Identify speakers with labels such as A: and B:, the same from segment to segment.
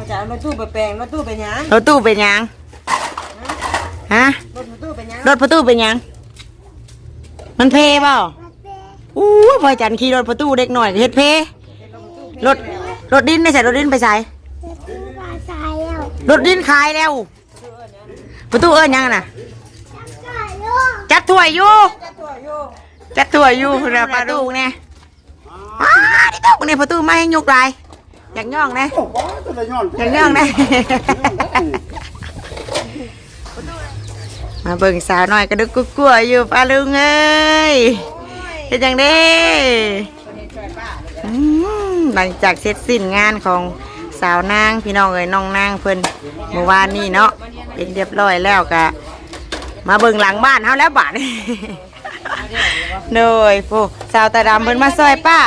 A: เขาจะเอารถตู้ไปแปลงรถตู้ไปหยัง
B: รถตู้เป็นหยังฮะ
A: รถตู้ไปหยัง
B: รถประตูเป็นหยัง มันเพเปล่าอู้ยพอจันขี่รถประตูเด็กหน่อยก็เฮ็ดเพรถรถดินไม่ใช่รถดินไปใส่รถดินขายแล้ว ประตูเอิ้นหยังน่ะจัดถ้วยอยู่
A: จะตัวอยู่
B: จัดถ้วยอยู่นะประตูเนี่ยอ้าดิตกเนี่ยประตูไม่ให้ยกลาย อยากย่องนะ
C: โอ้โหจะได้ย้อน
B: อยากย่องนะ มาเบิ่งสาวน้อยกระดึกกุ๊กกัวอยู่ป้าลุงเอ้ยเป็นจังเด้อืมหลังจากเสร็จสิ้นงานของสาวนางพี่น้องเอ้ยน้องนางเพิ่นเมื่อวานนี้เนาะเป็นเรียบร้อยแล้วก็มาเบิ่งหลังบ้านเฮาแล้วบาดนี้โดยผู้สาวตาดำเพิ่นมาซอยป้า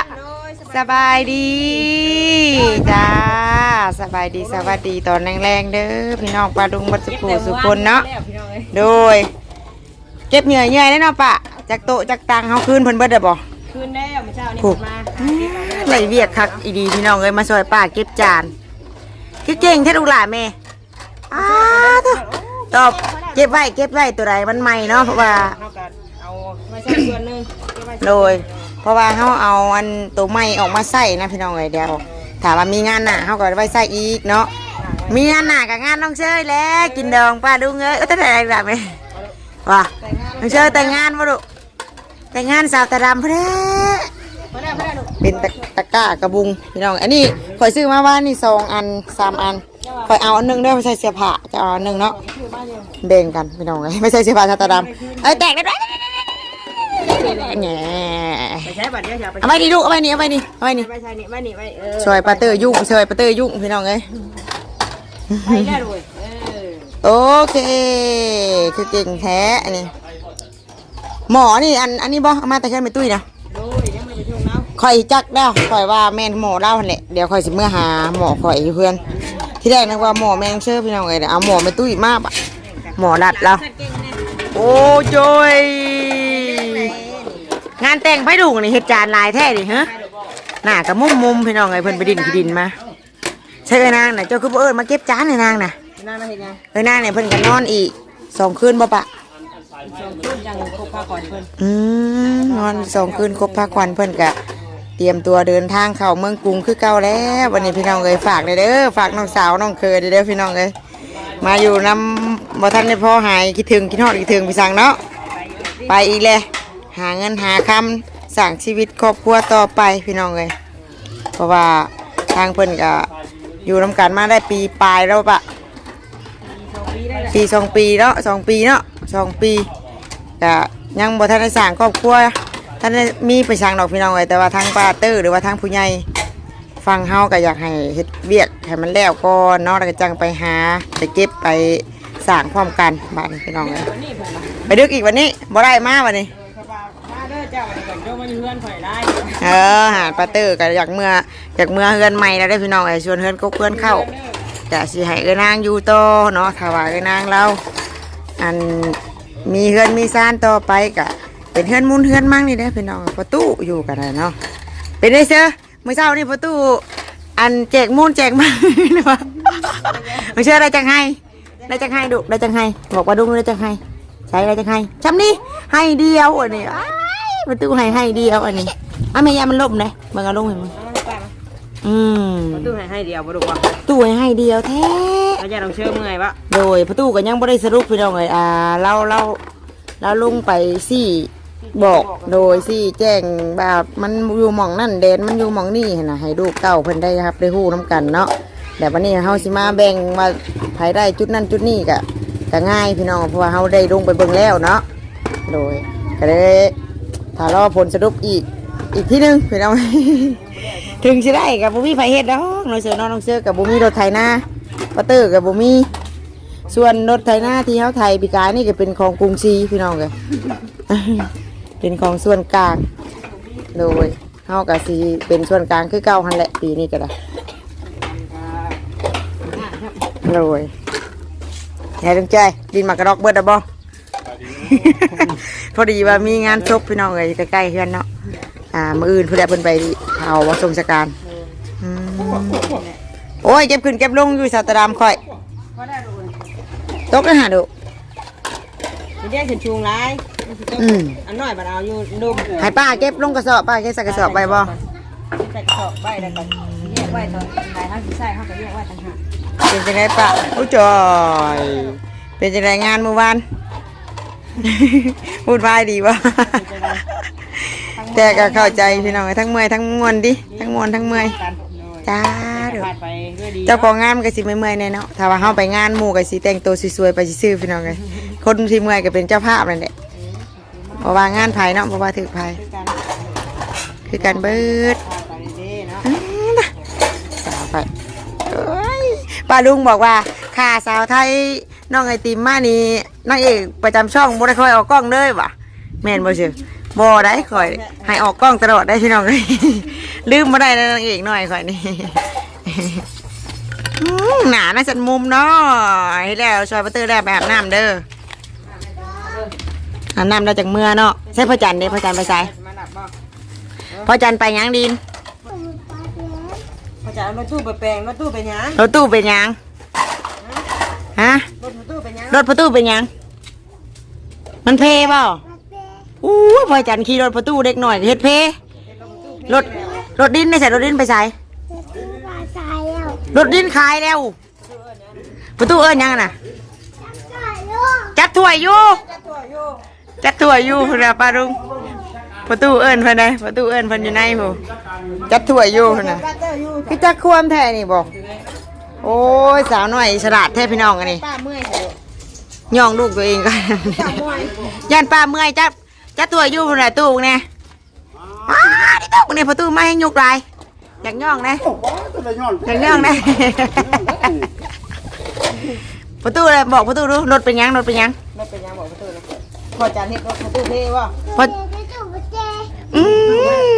B: สบายดีจ้าสบายดีสวัสดีตอนแรงๆเด้อพี่น้องปลาดุงบัดสุขสุขคนเนาะ
A: แล้วพี่น้องเอ้ย
B: โดย เก็บเหนื่อยเหนื่อยแน่เนาะปะจากโต๊ะจากตังเฮาคืนเพิ่นเบิดได้บ่
A: คืนแล้วเมื่อเช้านี่
B: ผูก
A: มา
B: ไหลเวียกคักอีดีพี่น้องเอ้ยมาซอยป้าเก็บจานคือเก่งแท้ลูกหลานแม่อ้าตวตอบเก็บไว้เก็บไว้ตัวใดมันใหม่เนาะเพราะว่า
A: เขาก็เอามาใส่ส่วนหนึงเก็บไว้
B: โดย เพราะว่าเฮาเอาอันตัวใหม่ออกมาใส่นะพี่น้องเอ้ยเดียวถามว่ามีงานหน้าเฮาก็ไว้ใส่อีกเนาะมีงานหน้ากับงานน้องเชยแล้วกินดองป้าดุงเอ้ยเอ้ยแต่ไหนล่ะแม่ว่าน้องเชยแต่งงานบ่ลูกแต่งงานสาวตาดำเพิ่นแหละ
A: มาได้มาได้ลูก
B: เป็นตะตะกร้ากระบุงพี่น้องอันนี้ข่อยซื้อมาว่านี่สองอันสามอันข่อยเอาอันหนึงด้อไม่ใช่เสื้อผ้าจะเอาอันหนึงเนาะ
A: คือบ้านอยู่
B: แบ่งกันพี่น้องเอ้ยไม่ใช่เสื้อผ้าชาตาดำเอ้ยแตกได้ด้วยแหน่
A: ใช้บัตรเดียวจะไป
B: เอาไว้นี่ลูกเอาไว้นี่เอาไว้นี่เอาไว้นี่
A: ไปใช้นี่ไปนี่ไปเออ
B: ช่วยปาเตอร์ยุ่งช่วยปาเตอร์ยุ่งพี่น้องเอ้ย
A: ไปได้ด้วยเออ
B: โอเค คือเก่งแท้อันนี้หมอนี่อันอันนี้บ่เอามาแต่แค่ไม่ตุ้ยนะ
A: โดยยังไม่ได้ช่วงน้ำ
B: ข่อยจักแล้วข่อยว่าแม่นหมอเล่าหั่นแหละเดี๋ยวข่อยสิเมื่อหาหมอข่อยอยู่เพื่อน ที่แรกนึกว่าหมอแมงเชื่อพี่น้องเอ้ยเดี๋ยวเอาหมอไม่ตุ้ยมากอะหมอดัดแล้ว
A: เก่งแน่
B: โอ้โจย งานแต่งไผ่ดุงนี่เฮ็ดจานลายแท้ดิฮะหน้ากับมุมมุมๆพี่น้องเอ้ยเพิ่นไปดินพี่ดินมาใช่เอ้ยนางน่ะเจ้าคือบ่เอิ้นมาเก็บจานให้นางน่ะ
A: นั่นน่ะเห็นยัง
B: เอ้ยนางเนี่ยเพิ่นก็นอนอีกสองคืนบ่ปะ
A: ช่วงคืนยังครบผ้าก่อนเพิ่น
B: อืมนอนสองคืนครบพักวันเพิ่นก็เตรียมตัวเดินทางเข้าเมืองกรุงคือเก่าแล้ววันนี้พี่น้องเอ้ยฝากเลยเด้อฝากน้องสาวน้องเคยเด้อพี่น้องเอ้ยมาอยู่นำบ่ทันได้พอหายคิดถึงคิดฮอดคิดถึงพี่สังเนาะไปอีกเลย หาเงินหาคำสร้างชีวิตครอบครัวต่อไปพี่น้องเอ้ยเพราะว่าทางเพิ่นก็อยู่นำกันมาได้ปีปลายแล้วปะ
A: ปีได้แหละ
B: ปีสองปีเนาะสองปีเนาะสองปีก็ยังบ่ทันได้สร้างครอบครัวท่านได้มีไปสร้างดอกพี่น้องเลยแต่ว่าทางป้าเตอร์หรือว่าทางผู้ใหญ่ฟังเฮาก็อยากให้เฮ็ดเวียกให้มันแล้วก่อนเนาะแล้วก็จังไปหาไปเก็บไปสร้างพร้อมกันบ้านพี่น้องเลยไปดึกอีกวันนี้บ่ได้มาวันนี้
A: เด้อเจ้าวันนี้ก่อนเจ้ามาอยู่เฮือนข่อยได้
B: เออหาป้าเตอร์ก็อยากเมื่ออยากเมื่อเฮือนใหม่แล้วได้อพี่น้องเอ้ยชวนเฮือนก็เพื่อนเข้า จะสิให้เอ้นางอยู่โตอเนาะถ้าว่าเอ้นางเราอันมีเฮือนมีซ่านต่อไปกะ เป็นเฮือนมุนเฮือนมั่งนี่เด้อพี่น้องประตูอยู่กันได้เนาะเป็นได้เสือเมื่อเช้านี่ประตูอันแจกมูนแจกมั่งหรือว่าไม่เชื่อได้จังให้ได้จังให้ดุได้จังให้บอกว่าดุได้จังให้ใช้ได้จังให้จำนี่ให้เดียวอันนี้อ้าย ประตูให้ให้เดียวอันนี้อะแม่ยามันล่มเลยเบิ่งเอาลงให้มึง
A: เอาไปมา
B: อืม
A: ประตูให้ให้เดียวบ่ดูว่า
B: ตู้ให้ให้เดียวแท้
A: เราจะต้องเชื่อเมื่อยปะ
B: โดยประตูก็ยังบ่ได้สรุปพี่น้องเลยอ่าเราเราเราลงไปสี่บอกโดยสี่แจ้งแบบมันอยู่หม่องนั่นเดนมันอยู่หม่องนี่หั่นนะให้ลูกเต้าเพิ่นได้ครับได้ฮู้น้กันเนาะแต่วันนี้เฮาสิมาแบ่งว่าไผได้จุดนั้นจุดนี้ก็ก็ง่ายพี่น้องเพราะว่าเฮาได้ลงไปเบิ่งแล้วเนาะโดยก็เลย ถ้ารอผลสรุปอีกอีกที่นึงพี่น้องถึงสิได้กับบุมีไผเฮ็ดดอกน้องเสือน้องน้องเสือกับบุมีรถไถนาปะเตอร์กับบุมีส่วนรถไถนาที่เขาไทยปีกายนี่ก็เป็นของกรุงศรีพี่น้องกันเป็นของส่วนกลางโดยเขากับสีเป็นส่วนกลางคือเก่าหันแหละปีนี้ก็ได้โดยไงลุงใจยดินมากระดอกเบิดอะบ่ พอดีว่ามีงานศพพี่น้องเลยใกล้ๆเฮือนเนาะอ่ามืออื่นเพื่อนเพิ่นไปเผาวัดทรงสการอืมโอ้ยเก็บขึ้นเก็บลงอยู่สาวตะดามค่อย
A: พอได้ดู
B: ตกเลยหาดู
A: มันแยกขึ้นชูงร้ายมันสิตก
B: อืม
A: อันน้อยบัดเอาอยู่ดุม
B: ให้ป้าเก็บลงกระสอบป้าเก็บใส่กระสอบไปบ่
A: ใส่กระสอบไว้แล้วก็แยกไว้ตอนใส่ทั้งที่ใส่เขาก็แยกไว้ต่างหาก
B: เป็นจังไงป้าอู้จอยเป็นจังไงงานเมื่อวาน พูดวายดีวะแต่ก็เข้าใจพี่น้องทั้งเมื่อยทั้งมวนดิทั้งมวนทั้งเมื่อย
A: กันโดย
B: จ้าเด้อ
A: ผ่านไปด้วยดี
B: เจ้าของงานมันก็สิเมื่อยๆแน่เนาะถ้าว่าเฮาไปงานหมู่ก็สิแต่งตัวสวยๆไปซื่อๆพี่น้องเลยคนที่เมื่อยก็เป็นเจ้าภาพนั่นแหละเพราะว่างานไผเนาะเพราะว่าถือไผ
A: คือกัน
B: คือการเบิด
A: ผ่านไปเด้เนาะ
B: อื้อนะสาวไปเอ้ยป้าลุงบอกว่าค่าสาวไทย น้องไอติมมานี่นางเอกประจำช่องบ่ได้ค่อยออกกล้องเลยว่ะแม่นบ่ซื่อบ่ได้ค่อย ให้ออกกล้องตลอดได้พี่น้องเอ้ยลืมบ่ได้นะนางเอกหน่อยค่อยนี่ อืมหนาน่าจัดมุมเนาะเฮ็ดแล้วช่วยประตูแล้วไปอาบน้ำเด้ออาบน้ำได้จากเมื่อเนาะใช่พ่อจันเด้พ่อจันไปใส่
A: มาหนักบ่
B: พ่อจันไปหยังดิน
A: เขาจะเอารถตู้ไปแปลงรถตู้ไปหยัง
B: รถตู้เป็นหยังฮะ
A: รถตู้ไปหยัง
B: รถประตูเป็นหยัง มันเพเปล่าอู้ยพ่อจันขี่รถประตูเด็กหน่อยก็เฮ็ดเพรถรถดินไม่ใส่รถดินไปใส่รถดินขายแล้ว ประตูเอิญยังน่ะ จัดถ้วยอยู่
A: จะตัวอยู่
B: จัดถ้วยอยู่พุ่นน่ะป้าลุงประตูเอิญเพิ่นได้ประตูเอิญเพิ่นอยู่ในผู้จัดถ้วยอยู่พุ่นน่ะ
A: ป้าเตอร์อยู่
B: คือจักความแท้นี่บอก โอ้ยสาวหน่อยฉลาดแท้พี่น้องอันนี้
A: ป้าเมื่อยเถอะ
B: ย่องลูกตัวเองกัน
A: ป้าเมื่อย
B: ย่านป้าเมื่อยจับจับตัวอยู่พุ่นน่ะตู้เนี่ยอ้าที่ตู้เนี่ยประตูไม่ให้ยุกลายอยากย่องนะอยากย่องนะประตูเลยบอกประตูดูรถเป็นหยังรถเป็นหยัง
A: รถเป็นหยังบอกประตูเลยพอจานเฮ็ดรถประตูเท่บ่
B: พออื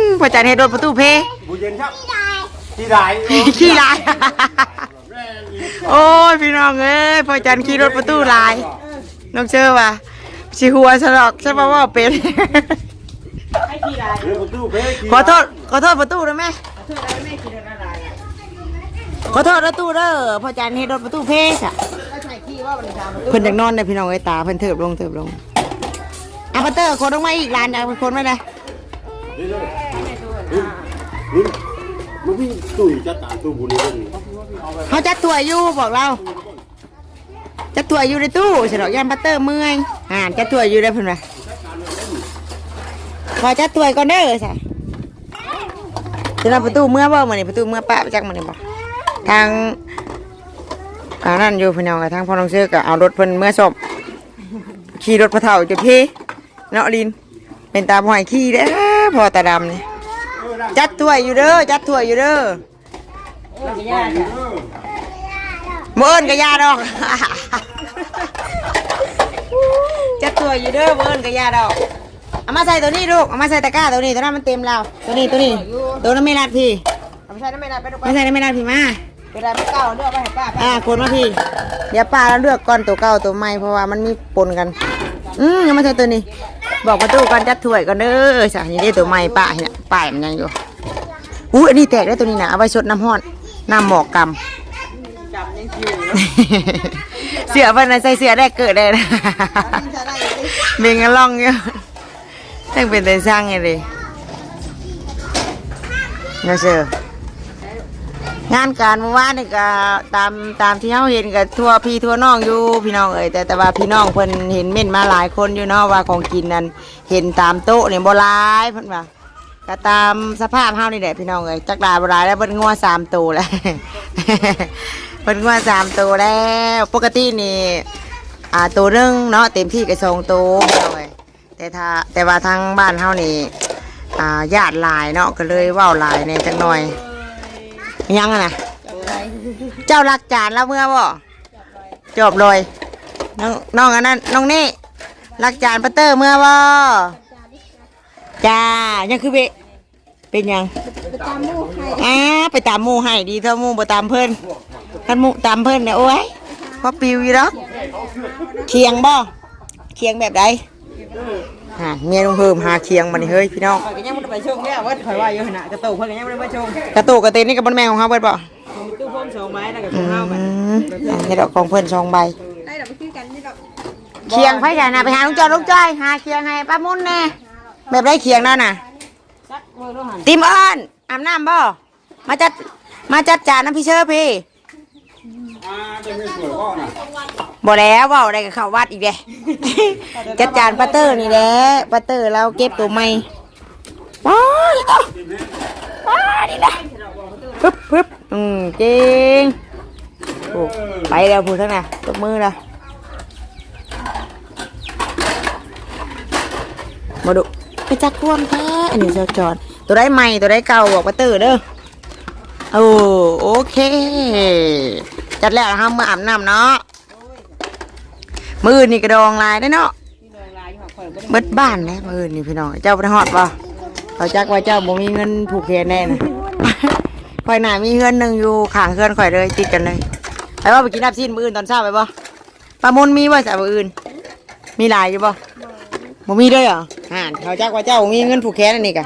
B: มพอจันเห็นรถประตูเพ
C: บุเย็นครับที่ไหน
B: ขี่ลาย โอ้ยพี่น้องเอ้ยพอจันขี่รถประตูลายน้องเชื่อว่าชิหัวฉลอกใช่ป่าว่าเป็น
A: ให้ขี่ลาย
C: เรื่องประตูเพ่
B: ขอโทษขอโทษประตูนะแม่
A: ขอโทษได้แม่ขี่รถอะไร
B: ขอโทษประตูเด้อพอจันเห็นรถประตูเพค่ะ
A: ก็ใช่ขี่ว่ามันทำประตู
B: เพิ่นอยากนอนเลยพี่น้องไอ้ตาเพิ่นเถิบลงเถิบลงอะพัตเตอร์คนลงมาอีกลานอะเป็นคนมาเลย
C: นี่เลยนี่มันพี่ตุ้ยจะตามตู้บุญนี่นี่
B: เขาจัดตัวอยู่บอกเราจัดตัวอยู่ในตู้ฉลอกยานพัตเตอร์เมื่อยอ่าจัดตัวอยู่ได้เพิ่นว่าพอจัดตัวก่อนเด้อใช่จะนำประตูเมื่อบ่มานี่ประตูเมื่อปะไปจักมานี่บ่ทางอานั่นอยู่พี่น้องกับทางพ่อน้องเชือกเอารถเพิ่นเมื่อศพขี่รถพระเฒ่าจะเพเนาะลินเป็นตาบ่อยขี้เด้อพอตาดำนี่จัดถ้วยอยู่เด้อจัดถ้วยอยู่เด้อ
A: เออญาติจ้ะ
B: บ่เอิ้นก็ยาดอกจัดถ้วยอยู่เด้อบ่เอิ้นก็ยาดอกเอามาใส่ตัวนี้ลูกเอามาใส่ตะกร้าตัวนี้ตัวนั้นมันเต็มแล้วตัวนี้ตัวนี้ตัวนั้นไม่รัดพี่
A: เอาไม่ใช่นั่นไม่ได้ไปดูไป
B: ไม่ใส่ไม่รัดพี่มา
A: ไปได้ไม่เก่าเลือกไปให้ป้าไป
B: อ่าคนมาพี่ เดี๋ยวป้าแล้วเลือกก่อนตัวเก่าตัวใหม่เพราะว่ามันมีปนกัน อืมยังไม่ใช่ตัวนี้ บอกประตูก่อนจัดถ้วยก่อนเด้อสานี่ได้ตัวใหม่ป้าเนี่ยป้ายมันยังอยู่อู้อันนี้แตกได้ตัวนี้นะเอาไว้ชดน้ำห้อน น้ำหมอกกำ
A: จำยังอยู่
B: เสือเพิ่นน่ะใส่เสือแรกเกิดได้นะ
A: จะได้สิ
B: เมงกะล่องอยู่ตั้งเป็นแต่สร้างไงเลยเนาะเสืองานการเมื่อวานนี่ก็ตามตามที่เฮาเห็นก็ทั่วพี่ทั่วน้องอยู่พี่น้องเอ้ยแต่แต่ว่าพี่น้องเพิ่นเห็นเม่นมาหลายคนอยู่เนาะว่าของกินนั้นเห็นตามโต๊ะนี่บ่หลายเพิ่นว่า ก็ตามสภาพเฮานี่แหละพี่น้องเอ้ยจักดาบ่หลายแล้วเพิ่นงัวสามตัวแล้วเพิ่นงัวสามตัวแล้ว ปกตินี่อ่าตัวหนึงเนาะเต็มที่ก็สองตัวพี่น้องเอ้ยแต่ถ้าแต่ว่าทางบ้านเฮานี่อ่าญาติหลายเนาะก็เลยว้าหลายในจักหน่อยยังอะนะเจ้ารักจานแล้วเมื่อบ่จบเลยน้องน้องอันนั้นน้องนี่รักจานปัตเตอร์เมื่อบ่ จ้า ยังคือเบะเป็นหยังอ่าไปตามหมู่ให้ดีเท่าหมู่บ่ตามเพิ่นท่านหมู่ตามเพิ่นเนี่ยโอ้ยพอปิวอยู่แล้วเคียงบ่เคียงแบบใดหาเมียลุงเพิ่มหาเคียงมานี่เฮ้ยพี่น้อง
A: ข่อยก็ยังไม่ได้ไปชงแล้วว่าข่อยว่าอยู่ขนาดกระตุกข่อยก็ยังไม่ได้ไปชง
B: กระตุกกระเตนนี่กับบนแมงของเขาเบิดบ่
A: ตู้พรมสององไม้แล้วก็
B: อื
A: ข้าวกัน
B: มให้ดอกของเพิ่นสองใบ
A: ได้ดอกไปคือกันนี่ดอก
B: เคียงไผใหญ่น่ะไปหาลุงจอยลุงจ้อยหาเคียงให้ป้ามุ่นแน่ แบบได้เคียงนั่นน่ะ
A: จักมือรู้หัน
B: ติมเอิญอาบน้ำบ่มาจัดมาจัดจานน้ำพี่เชอร์พี่
C: อ่าจะไม่สวยก็น่ะ
B: บ่แล้วเว่าได้กับเข้าวัดอีกเด้ จัดจานปัตเตอร์นี่แหละปัตเตอร์เราเก็บตัวใหม่ว้าวนี่ต่อว้าวนี่นะปึ๊บปึ๊บอืมเก่งโอ้ไปแล้วพูดทั้งน่ะตบมือละมาดู ไปจัดพ่วงแท้อันนี้เจ้าจอนตัวได้ใหม่ตัวได้เก่าบอกปัตเตอร์เด้อโอ้โอเค จัดแล้วนะครับมืออาบน้ำเนาะมือนี่กระดองลายได้เนาะ
A: ที่ดองลายอยู่หักข่อยบ่ได้
B: เบิดบ้านแล้วมือนี่พี่น้องเจ้าไปฮอดบ่เขาจักว่าเจ้าบ่มีเงินผูกแขนแน่นะข่อยหนามีเงินหนึ่งอยู่ขางเงินข่อยเลยติดกันเลยไปว่าไปกินน้ำชิ้นมืออื่นตอนเช้าไปบ่ปลามุนมีบ่จ้ะมื้ออื่น มีหลายอยู่บ่ บ่มีเด้อเหรออ่านเขาจักว่าเจ้าบ่มีเงินผูกแขนอันนี้กะ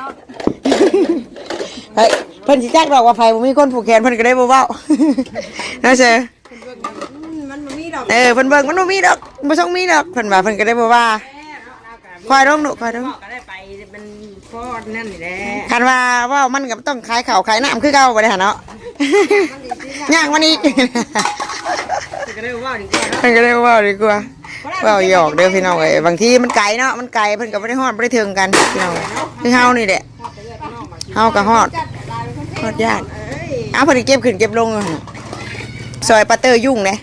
B: เฮ้ยเพิ่นสิจักดอกว่าไผบ่มีคนผูกแขนเพิ่นก็ได้บ่เว้าเนาะเซ่
A: มันบ่มีดอก
B: เออเพิ่นเบิ่งมันบ่มีดอกบ่ต้องมีดอกเพิ่นว่าเพิ่นก็ได้บ่ว่าคอยลงหนูคอยลง
A: ก็ได้ไปเป็นพอดนั่นนี่แหละ
B: คันว่าเว่ามันก็ต้องขายข้าวขายน้ำคือเก่าบ่ได้หั่นเนาะย่างมันอีก
A: ก็ได้ว่าดีกว่า
B: เพิ่นก็ได้ว่าดีกว่าเว่าหยอกเด้อพี่น้องเอ้ยบางทีมันไกลเนาะมันไกลเพิ่นก็บ่ได้ฮอดบ่ได้ถึงกันพี่น้องคือเฮานี่แหละเฮาก็ฮอดฮอดญาติเอาเพิ่นเก็บขึ้นเก็บลงอยู่หั่นซอยปาเตอร์ยุ่งเด้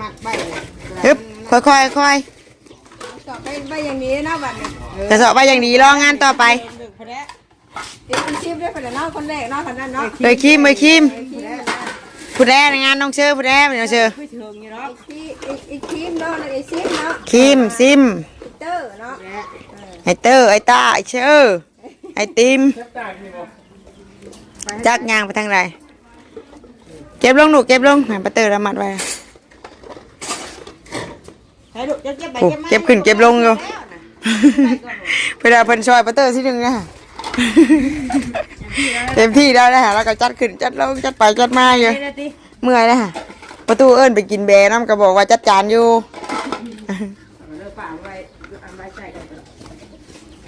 A: มักใบ
B: ฮึบค่อยๆค่อย
A: ต่อไปใบอย่างนี้นะบัดนี้
B: ๆจะสอบไปอย่างดีรองานต่อไป
A: ดึกพอแล้วติดชิปได้พอแล้วเนาะคนแรกเนาะคนนั้นเนาะ
B: เอ้ยคิมเอ้ยคิมผู้แรกในงานน้องเชอผู้แรกน้องเชอ
A: ไม่ถึงอยู่เนาะอีอีคิมเนาะไอ้ซิมเนาะ
B: คิมซิม
A: เตอร์เนาะ
B: ไอเตอร์ไอตาไอเชอร์ไอติมจักยางไปทางไหนเก็บลงหนูเก็บลงหันปะเตอร์ระมัดไว้
A: ให้ลูกจะเก็บใบ
B: โอ้
A: เก็บไม้
B: เก็บขึ้นเก็บลงอยู่เวลาเพิ่นซอยปะเตอร์ที่หนึ่งนะเต็มที่แล้วนะฮะแล้วก็จัดขึ้นจัดลงจัดไปจัดมาอยู่
A: เฮ้ยนะติ
B: เมื่อยนะฮะ ประตูเอิ้นไปกินแบร์น้ำก็บอกว่าจัดจานอยู่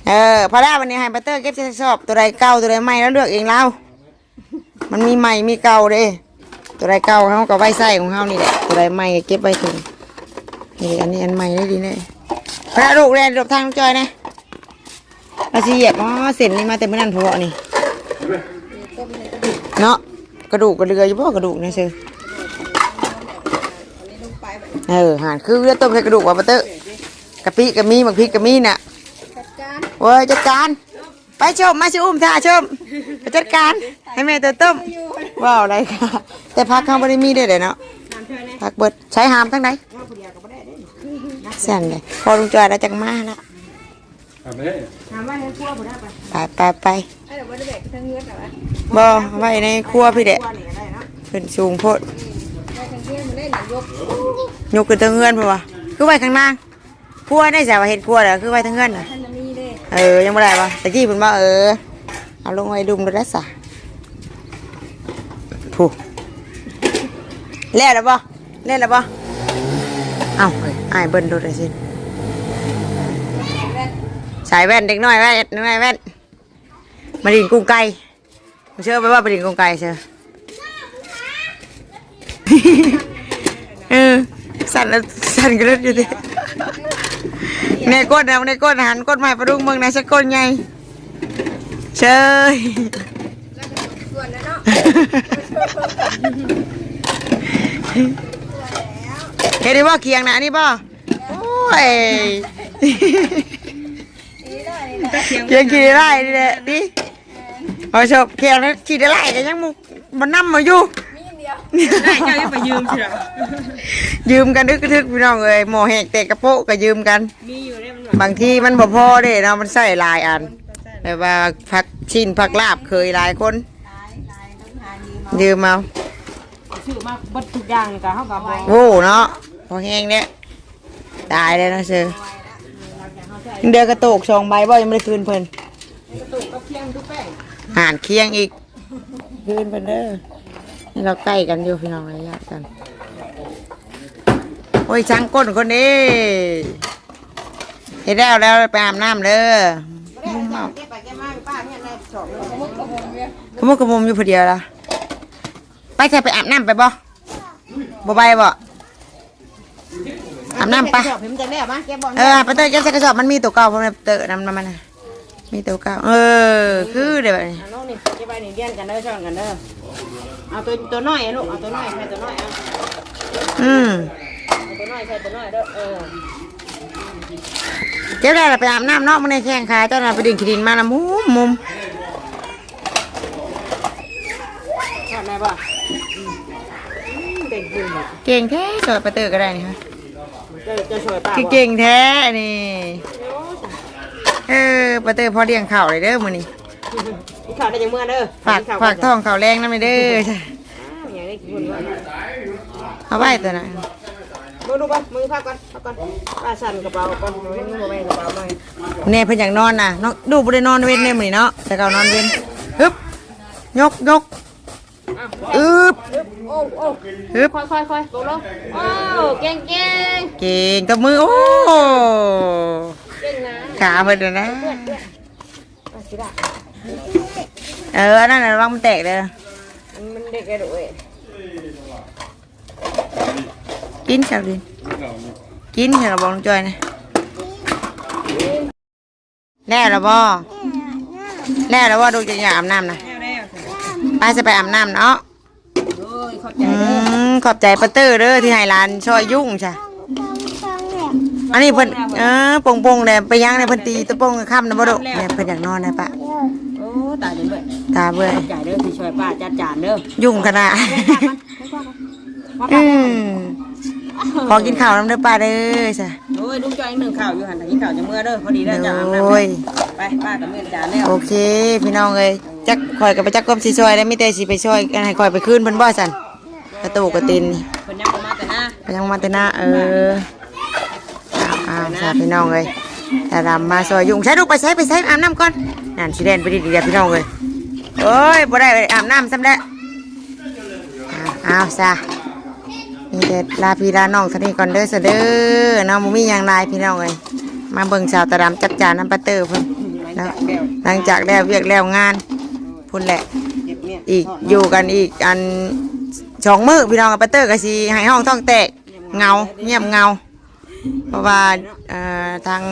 A: เอ
B: อพอแล้ววันนี้ให้ปะเตอร์เก็บใส่สอบตัวใดเก่าตัวใดใหม่แล้วเลือกเองแล้วมันมีใหม่มีเก่าเด้ ตัวใดเก่าเขาก็ไว้ใส่ของเขานี่แหละตัวใดใหม่เก็บไว้ถึงนี่อันนี้อันใหม่ได้ดีเลยพระลูกเรียนหลบทางน้องจอยนะอาชีเหยียบอ๋อเส้นนี่มาแต่เมื่อนั้นพอนี่เนาะกระดูกกระเดืออยู่บ่กระดูกนะเชื่อ
A: อันนี้ลงไปแบบ
B: เออหานคือเลือดต้มใส่กระดูกว่าปะเตอร์กะปิกะมีหมักพริกกะมีน่ะ
A: จัดการ
B: เว้ยจัดการ ไปชมมาชิอุ้มท่าชมไปจัดการให้แม่ตัวต้ม
A: อยู่
B: ว้าวอะไรค่ะแต่พักข้างบริมีได้เลยเนาะ
A: ทำเธอเนี่ย
B: พักเบิดใช้หามทั้งไหน
A: ว่าผู้เดียวก็ไม่ได้เด้
B: แสั่นเลยพอลุงจอยแล้วจังมาละ
C: ทำไม่ได้
A: ถามว่าให้คั่วผู้ได้ไป
B: ไปไปไป
A: ไอ้เดี๋ยวว่าได้แบกทั้งเงือกแต่ว่า
B: บ่ไว้ในครัวพี่เด็
A: คั่วนี่ก็ได้เนาะ
B: ขึ้นสูงโพด
A: ยก
B: ยกขึ้นทั้งเงื่อนป่ะวะคือไว้ข้างล่างครัวได้แต่ว่าเห็ดครัวเหรอคือไว้ทั้งเงื่อนน่ะ
A: ท่านมีเอ
B: อยังไม่ได้ปะตะกี้เพิ่นว่าเออเอาลงไว้ดุมดูได้สะผู้เล่นแล้วบ่เล่นแล้วบ่เอาเฮ้ยอ้เบิ้นดูได้สิสายแว่นเด็กน้อยแว่นเด็กน้อยแว่นมาดินกุ้งไก่เชื่อไปว่าไปดินกุ้งไก่เชื่อ สั่นแล้วสั่นกันเลยอยู่ดิในก้นนะในก้นหันก้นใหม่ประดุงเมืองนะใช่ก้นไงเชย
A: ส่วนนั้นเนาะ
B: เห็นได้บ่เคียงนะอันนี้บ่โอ้ยเคียงขี่ได้ไล่นี่แหละดิพอชอบเคียงแล้วขี่ได้ไล่กันยังมุกมันนั่มาอยู่
A: ได้เจ้าจะไปยืมสิหรอ
B: ยืมกันดึกกระทึกพี่น้องเอ้ยหมอแหกเตะกระโปะก็ยืมกัน
A: มีอยู่เนี่ยมัน
B: บางทีมันบ่พอเด้เนาะมันใส่หลายอันแบบว่าพักชิ้นพักลาบเคยหลายคนยืมเอา
A: ชื่อมาบัดทุกอย่างกับเขากับบอก
B: โว้เนาะพอแห้งเนี่ยตายเลยนะเสือเดือกระโตกสองใบบ่ยังไม่ได้คืนเพิ่น
A: ตุกกับเพียงทุกแป้ง
B: หานเคียงอีกคืนเพิ่นเด้อนี่ เราใกล้กันอยู่พี่น้องระยะกัน โอ้ยช่างก้นคนนี้เห็นแล้วแล้วไปอาบน้ำเด้อมุ่งเมา
A: เก็บไปเก็บมาป้าเนี่ยในสอบเลย
B: ขมุกขมุมอยู่พอดีละไปใช่ไปอาบน้ำไปบ่บ่ไปบ่อาบน้ำไปะ
A: เอ
B: อไปเตอร์แกใส่กระสอบมันมีตัวเก่าเพราะมันเตอร์น้ำมันมีตัวเก่าเออคือเดี๋ยวนี้
A: อันน้องนี่เก็บไปนี่เรียนกันเด้อช่องกันเด้อ เอาตัวตัวน้อยลูกเอาตัวน้อยใส่ตัวน้อยเอา
B: อืม
A: เอาตัวน้อยใส่ตัวน้อยเด้อเออ
B: เจ้าได้ละไปอาบน้ำเนอกมันในแข้งขาเจ้าน่ะไปดึงขี้ดินมาละมุมมุม
A: ชอบไหมบ่เก่งจริงอะ
B: เก่งแท้จอยไปเตอร์ก็ได้นี่ฮะ
A: จะจะช่วยป้า
B: คือเก่งแท้นี่ เออไปเตอร์พอเลี้ยงข่าวเลยเด้อมื้อนี้
A: กินข้าวได้จังเมื่อเด้อ
B: ฝากฝากท้องข่าวแรงนำไปเด้อจ้ะ
A: อย่างนี้กินบุญว่า
B: เอาไว้ตัวน่ะ
A: มือดูก่อนมือพักก่อนพักก่อนป้าสั่นกระเป๋าก่อนมือมือไม่กระเป๋าไม่
B: แน่เพิ่นอยากนอนน่ะน้องดูบ่ได้นอนเว้นแน่มื้อนี้เนาะแต่ก็นอนเว้นฮึบยกยกอึบ
A: โอ้โอ้
B: ฮึบ
A: ค่อยค่อยค่อยลงลงโอ้เก่งเก่ง
B: เก่งกับมือโอ้
A: เก่งนะ
B: ขาเพิ่นน่ะนะ
A: ป้าสิละ
B: เอออันนั่นน่ะระวังมันแตกเด้อ
A: มันเด็กไอ้ดุเอ้ย
B: กินชาวดินกินเถอะเราบอกน้องจอยนะแล้วเหราบ่แล้วเหราบ่ดูจะอยากอาบน้ำนะไปจะไปอาบน้ำเนาะ
A: โอ้ยขอบใจ
B: อื
A: เด้อ
B: มขอบใจปัตเตอร์เด้อที่ให้ร้านช่วยยุ่งจ้ะอันนี้เพิ่นเออปงปงๆเลยไปย่างในเพิ่นตีตะปงค่ำนะบ่ดุเนี่ยเพิ่นอยากนอนนะปะ
A: โอ้ ตายเด้อเว้ย
B: ตาเบื่อ
A: ขอบใจเด้อที่ช่วยป้าจัดจานเด้อ
B: ยุ่งขนาดอืมขอกินข้าวน้ำเด้อป้าเด้อจ้ะ
A: โอ้ยลุงจอยอีกหนึ่งข่าวอยู่หันแต่กินข่าวจะเมื่อเด้อพอดีเด้อจะอาบน้ำ
B: โอ้ย
A: ไปป้ากับเมื่อจานแล้ว
B: โอเค พี่น้องเอ้ยจักคอยกับไปจักกบสิซอยแล้วมีแต่สิไปซอยกันให้คอยไปคืนเพิ่นบ่สั่นกระตูกกระตินนี่
A: เพิ่นยังบ่มาแต่หน้า
B: ไปยังมาแต่หน้าเอออ้าวอ้าวจ้าพี่น้องเอ้ย แต่ดำมาซอยยุงใช้ลูกไปใช้ไปใช้อาบน้ำก่อนนั่นสิเด่นไปดีเดียวพี่น้องเอ้ยโอ้ยบ่ได้ไปอาบน้ำซ้ำแล้วอ้าวอ้าซะนี่เด็ดลาพี่ลาน้องท่านี้ก่อนเด้อซะเด้อน้องบ่มีหยังลายพี่น้องเอ้ยมาเบิ่งสาวตาดำจัดจานน้ำปลาเตอร์เพิ่น
A: หลัง
B: นะ
A: จากแล้ว
B: หลังจากแล้วเวียกแล้วงานพุ่นแหละ อีกอยู่กันอีกอันสองมือพี่น้องกับปาเตอร์ก็สิให้ห้องท้องแตกเงาเงียบเงา เพราะว่าอ่อทาง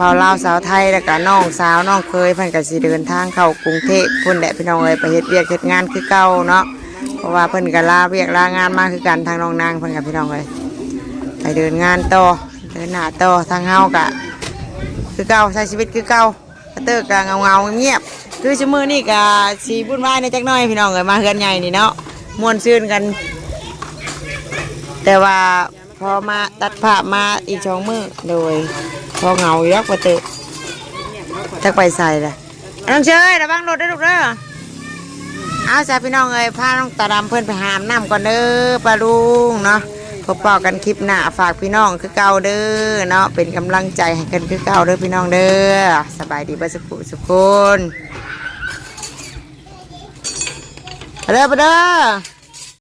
B: บ่าวลาวสาวไทยแล้วก็น้องสาวน้องเคยเพิ่นก็สิเดินทางเข้ากรุงเทพพุ่นแหละพี่น้องเอ้ยไปเฮ็ดเวียกเฮ็ดงานคือเก่าเนาะเพราะว่าเพิ่นก็ลาเวียกลางานมาคือกันทางน้องนางเพิ่นกับพี่น้องเอ้ยไปเดินงานต่อเดินหน้าต่อทางเฮาก็คือเก่าใช้ชีวิตคือเก่าเตอร์ก็เงาเงาเงียบคือชั่วมือนี่ก็สีบุญวายในจักหน้อยพี่น้องเอ้ยมาเฮือนใหญ่นี่เนาะม่วนซื่นกัน แต่ว่า พอมาตัดภามาอีกสองมือโดย พอเหงายู่แล้วปะเตะจักไปใส่เลยน้องเชยระวังรถด้ลูกเด้อเอาจ้าพี่น้องเอ้ยพาน้องตาดำเพื่อนไปหามน้ำก่อนเด้อปลาลุงเนาะพบปอกันคลิปหน้าฝากพี่น้องคือเก่าเด้อเนาะเป็นกำลังใจให้กันคือเก่าเด้อพี่น้องเด้อสบายดีเบ่สุขสุขคนเด้อไปเด้อ